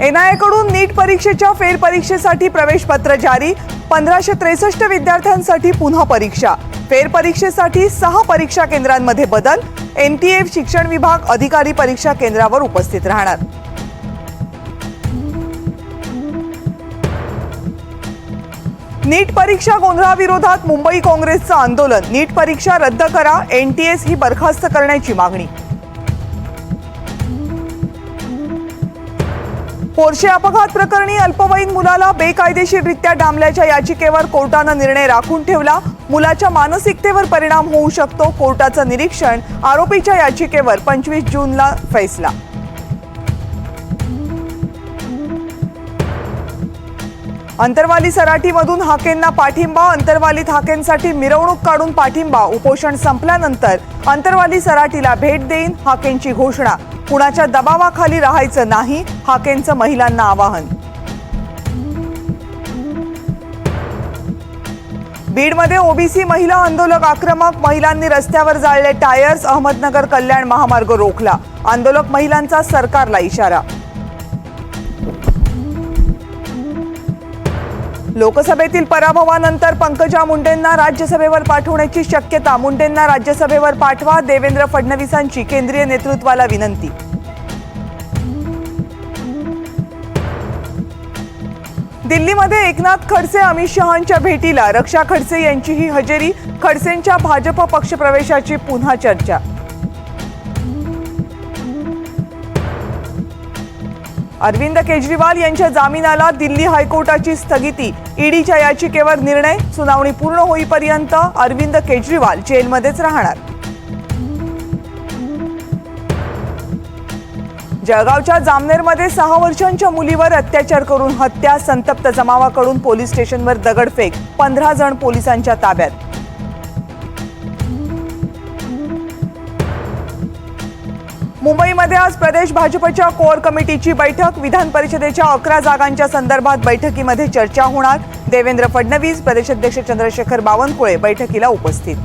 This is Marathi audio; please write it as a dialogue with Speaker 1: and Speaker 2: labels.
Speaker 1: एनआयएकडून नीट परीक्षेच्या फेरपरीक्षेसाठी प्रवेश पत्र जारी पंधराशे त्रेसष्ट विद्यार्थ्यांसाठी पुन्हा परीक्षा. फेरपरीक्षेसाठी सहा परीक्षा केंद्रांमध्ये बदल एनटीए शिक्षण विभाग अधिकारी परीक्षा केंद्रावर उपस्थित राहणार. नीट परीक्षा गोंधळाविरोधात मुंबई काँग्रेसचं आंदोलन. नीट परीक्षा रद्द करा एनटीएस ही बरखास्त करण्याची मागणी. पोर्शे अपघात प्रकरणी अल्पवयीन मुलाला बेकायदेशीररित्या डांबल्याच्या याचिकेवर कोर्टानं निर्णय राखून ठेवला. मुलाच्या मानसिकतेवर परिणाम होऊ शकतो. कोर्टाचं निरीक्षण आरोपीच्या याचिकेवर पंचवीस जूनला फैसला. अंतरवाली सराटीमधून हाकेंना पाठिंबा अंतरवालीत हाकेंसाठी मिरवणूक काढून पाठिंबा उपोषण संपल्यानंतर अंतरवाली सराटीला भेट देईन हाकेंची घोषणा. कुणाच्या दबावाखाली राहायचं नाही हाकेंचं महिलांना आवाहन. बीडमध्ये ओबीसी महिला आंदोलक आक्रमक महिलांनी रस्त्यावर जाळले टायर्स अहमदनगर कल्याण महामार्ग रोखला. आंदोलक महिलांचा सरकारला इशारा. लोकसभेतील पराभवानंतर पंकजा मुंडेंना राज्यसभेवर पाठवण्याची शक्यता. मुंडेंना राज्यसभेवर पाठवा देवेंद्र फडणवीसांची केंद्रीय नेतृत्वाला विनंती. दिल्लीमध्ये एकनाथ खडसे अमित शहांच्या भेटीला रक्षा खडसे यांचीही हजेरी खडसेंच्या भाजप पक्षप्रवेशाची पुन्हा चर्चा. अरविंद केजरीवाल यांच्या जामिनाला दिल्ली हायकोर्टाची स्थगिती. ईडीच्या याचिकेवर निर्णय सुनावणी पूर्ण होईपर्यंत अरविंद केजरीवाल जेलमध्येच राहणार. जळगावच्या जामनेरमध्ये सहा वर्षांच्या मुलीवर अत्याचार करून हत्या संतप्त जमावाकडून पोलीस स्टेशनवर दगडफेक पंधरा जण पोलिसांच्या ताब्यात. मुंबईमध्ये आज प्रदेश भाजपच्या कोअर कमिटीची बैठक. विधान परिषदेच्या अकरा जागांच्या संदर्भात बैठकीमध्ये चर्चा होणार. देवेंद्र फडणवीस प्रदेशाध्यक्ष चंद्रशेखर बावनकुळे बैठकीला उपस्थित